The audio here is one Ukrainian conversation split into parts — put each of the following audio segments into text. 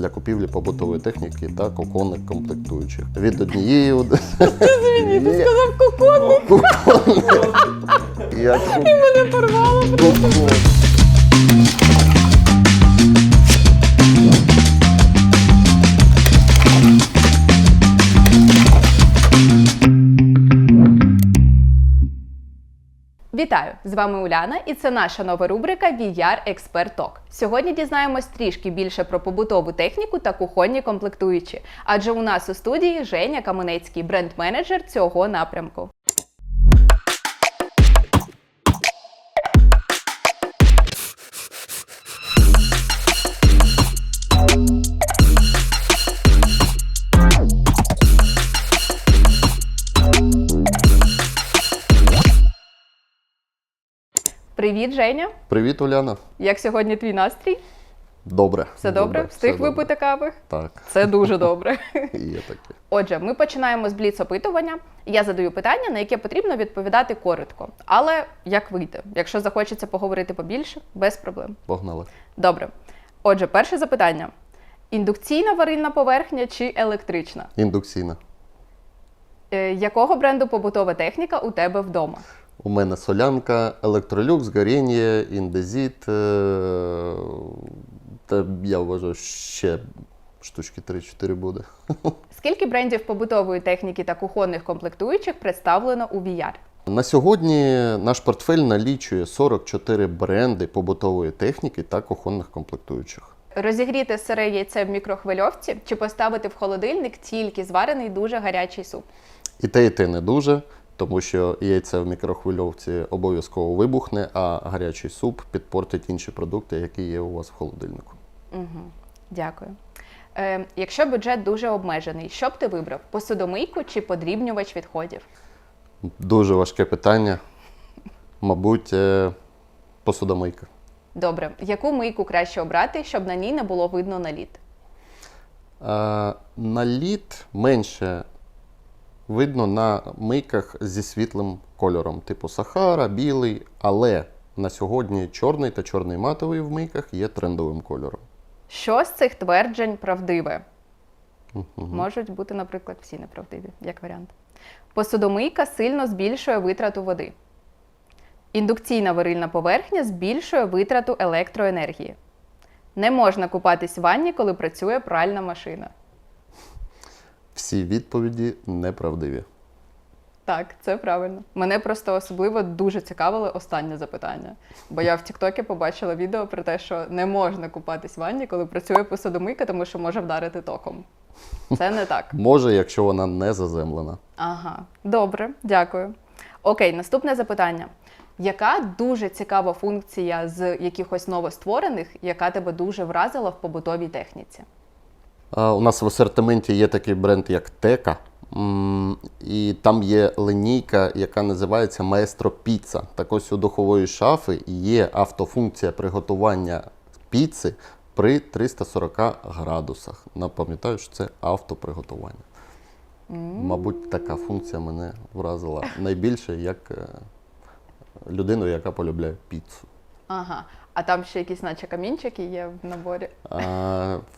для купівлі побутової техніки та коконних комплектуючих. Від однієї од- Звіні, ти сказав коконник. І мене порвало. Вітаю! З вами Уляна, і це наша нова рубрика VR Expert Talk. Сьогодні дізнаємось трішки більше про побутову техніку та кухонні комплектуючі. Адже у нас у студії Женя Каменецький, бренд-менеджер цього напрямку. Привіт, Женя! Привіт, Уляна. Як сьогодні твій настрій? Добре. Все добре? Встиг все добре. кави? Так, Це дуже добре. є таке. Отже, ми починаємо з бліц-опитування. Я задаю питання, на яке потрібно відповідати коротко. Але як вийде? Якщо захочеться поговорити побільше, без проблем. Погнали. Добре. Отже, перше запитання: індукційна варильна поверхня чи електрична? Індукційна. Е, якого бренду побутова техніка у тебе вдома? У мене солянка, електролюкс, горіння, індезіт. е, Та я вважаю, ще штучки 3-4 буде. Скільки брендів побутової техніки та кухонних комплектуючих представлено у VR? На сьогодні наш портфель налічує 44 бренди побутової техніки та кухонних комплектуючих. Розігріти сире яйце в мікрохвильовці чи поставити в холодильник тільки зварений дуже гарячий суп? І те, і те не дуже, тому що яйце в мікрохвильовці обов'язково вибухне, а гарячий суп підпортить інші продукти, які є у вас в холодильнику. Угу. Дякую. Е, якщо бюджет дуже обмежений, що б ти вибрав? Посудомийку чи подрібнювач відходів? Дуже важке питання. Мабуть, е, посудомийка. Добре, яку мийку краще обрати, щоб на ній не було видно наліт? Е, Наліт менше видно на мийках зі світлим кольором, типу Сахара, білий, але на сьогодні чорний та чорний матовий в мийках є трендовим кольором. Що з цих тверджень правдиве? Мгм. Можуть бути, наприклад, всі неправдиві, як варіант. Посудомийка сильно збільшує витрату води. Індукційна варильна поверхня збільшує витрату електроенергії. Не можна купатись в ванні, коли працює пральна машина. Всі відповіді неправдиві. Так, це правильно. Мене просто особливо дуже цікавило останнє запитання. Бо я в Тіктокі побачила відео про те, що не можна купатись в ванні, коли працює посудомийка, тому що може вдарити током. Це не так. Може, якщо вона не заземлена. Ага, добре, дякую. Окей, наступне запитання. Яка дуже цікава функція з якихось новостворених, яка тебе дуже вразила в побутовій техніці? У нас в асортименті є такий бренд, як Тека. І там є линійка, яка називається Maestro Pizza. Так ось у духової шафи є автофункція приготування піци при 340 градусах. Напам'ятаю, що це автоприготування. Мабуть, така функція мене вразила найбільше як е, людину, яка полюбляє піцу. Ага. А там ще якісь, наче камінчики є в наборі.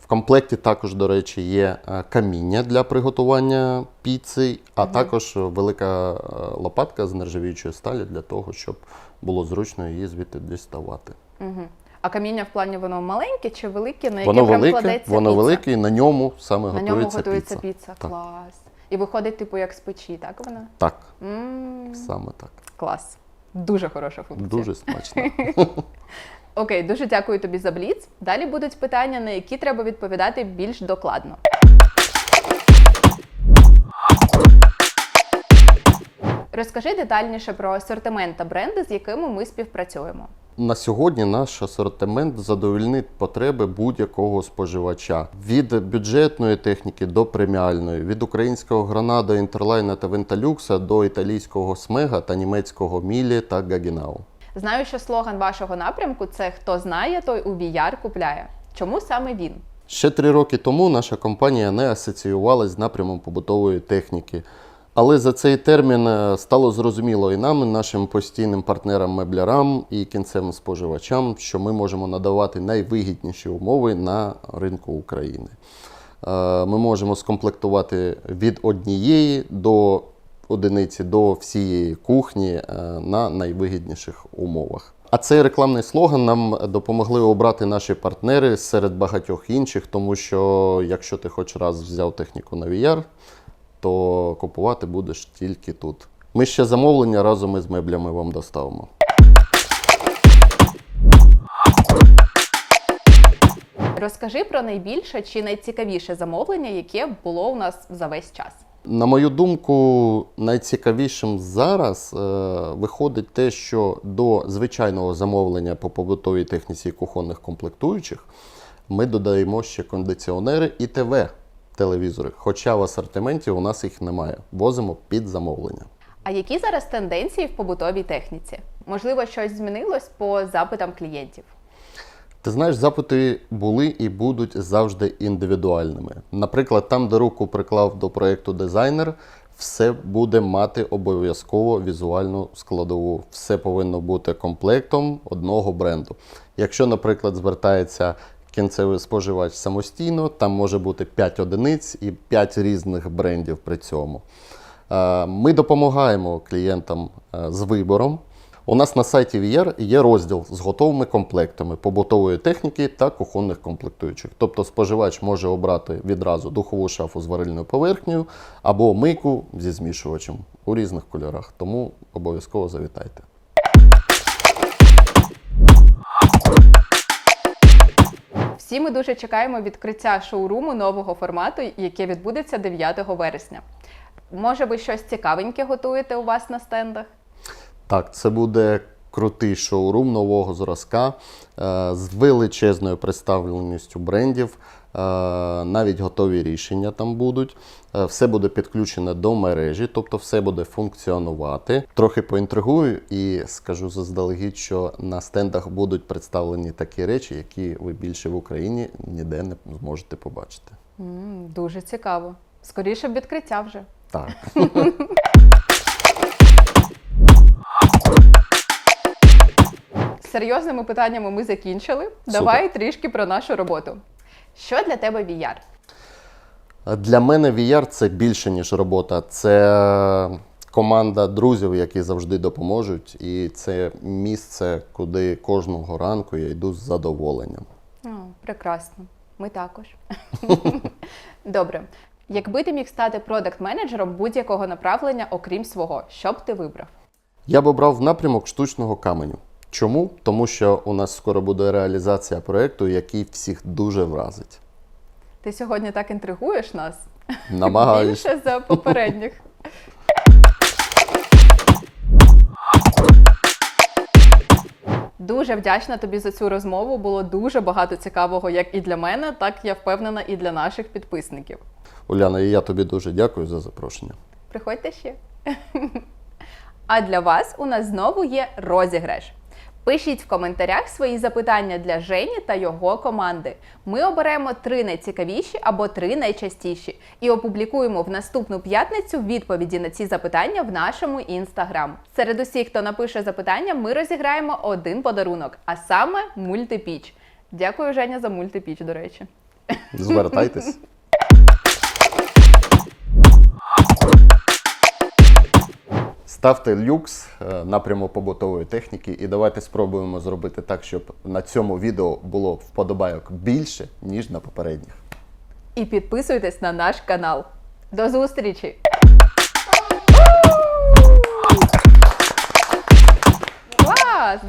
В комплекті також, до речі, є е, каміння для приготування піци, а також велика е, лопатка з нержавіючої сталі для того, щоб було зручно її звідти діставати. Угу. А каміння в плані воно маленьке чи велике, на яке Воно прям велике, кладеться воно піца? велике, і на ньому саме На готується, ньому готується піца. піца. Клас. І виходить, типу, як з печі, так вона? Так, м саме так. Клас. Дуже хороша функція. Дуже смачно. Окей, дуже дякую тобі за бліц. Далі будуть питання, на які треба відповідати більш докладно. Розкажи детальніше про асортимент та бренди, з якими ми співпрацюємо. На сьогодні наш асортимент задовольнить потреби будь-якого споживача від бюджетної техніки до преміальної, від українського гранада, інтерлайна та венталюкса до італійського смега та німецького мілі та гагінау. Знаю, що слоган вашого напрямку це хто знає, той у VR купляє. Чому саме він? Ще три роки тому наша компанія не асоціювалась з напрямом побутової техніки. Але за цей термін е, стало зрозуміло і нам, і нашим постійним партнерам-меблярам і кінцевим споживачам, що ми можемо надавати найвигідніші умови на ринку України. Е, Ми можемо скомплектувати від однієї до одиниці до всієї кухні е, на найвигідніших умовах. А цей рекламний слоган нам допомогли обрати наші партнери серед багатьох інших, тому що якщо ти хоч раз взяв техніку на VR, то купувати будеш тільки тут. Ми ще замовлення разом із меблями вам доставимо. Розкажи про найбільше чи найцікавіше замовлення, яке було у нас за весь час. На мою думку, найцікавішим зараз е, виходить те, що до звичайного замовлення по побутовій техніці кухонних комплектуючих ми додаємо ще кондиціонери і ТВ телевізори. Хоча в асортименті у нас їх немає. Возимо під замовлення. А які зараз тенденції в побутовій техніці? Можливо, щось змінилось по запитам клієнтів. Ти знаєш, запити були і будуть завжди індивідуальними. Наприклад, там, де руку приклав до проєкту дизайнер, все буде мати обов'язково візуальну складову. Все повинно бути комплектом одного бренду. Якщо, наприклад, звертається кінцевий споживач самостійно, там може бути 5 одиниць і 5 різних брендів при цьому. Е, Ми допомагаємо клієнтам е, з вибором. У нас на сайті VR є розділ з готовими комплектами побутової техніки та кухонних комплектуючих. Тобто споживач може обрати відразу духову шафу з варильною поверхнею або мийку зі змішувачем у різних кольорах. Тому обов'язково завітайте. Всі ми дуже чекаємо відкриття шоуруму нового формату, яке відбудеться 9 вересня. Може, ви щось цікавеньке готуєте у вас на стендах? Так, це буде крутий шоурум нового зразка е, з величезною представленістю брендів. е, Навіть готові рішення там будуть. Е, Все буде підключене до мережі, тобто все буде функціонувати. Трохи поінтригую і скажу заздалегідь, що на стендах будуть представлені такі речі, які ви більше в Україні ніде не зможете побачити. м дуже цікаво. Скоріше б відкриття вже. Так. серйозними питаннями ми закінчили. Давай трішки про нашу роботу. Що для тебе VR? Для мене VR це більше, ніж робота. Це команда друзів, які завжди допоможуть, і це місце, куди кожного ранку я йду з задоволенням. О, прекрасно. Ми також. Добре. Якби ти міг стати продакт-менеджером будь-якого направлення, окрім свого, що б ти вибрав? Я б обрав напрямок штучного каменю. Чому? Тому що у нас скоро буде реалізація проєкту, який всіх дуже вразить. Ти сьогодні так інтригуєш нас Намагаюсь. більше за попередніх. Дуже вдячна тобі за цю розмову. Було дуже багато цікавого як і для мене, так я впевнена, і для наших підписників. Уляна, і я тобі дуже дякую за запрошення. Приходьте ще. А для вас у нас знову є розіграш. Пишіть в коментарях свої запитання для Жені та його команди. Ми оберемо три найцікавіші або три найчастіші і опублікуємо в наступну п'ятницю відповіді на ці запитання в нашому інстаграм. Серед усіх, хто напише запитання, ми розіграємо один подарунок, а саме мультипіч. Дякую, Женя, за мультипіч, до речі. Звертайтесь. Ставте люкс е, напряму побутової техніки, і давайте спробуємо зробити так, щоб на цьому відео було вподобайок більше, ніж на попередніх. І підписуйтесь на наш канал. До зустрічі! Клас!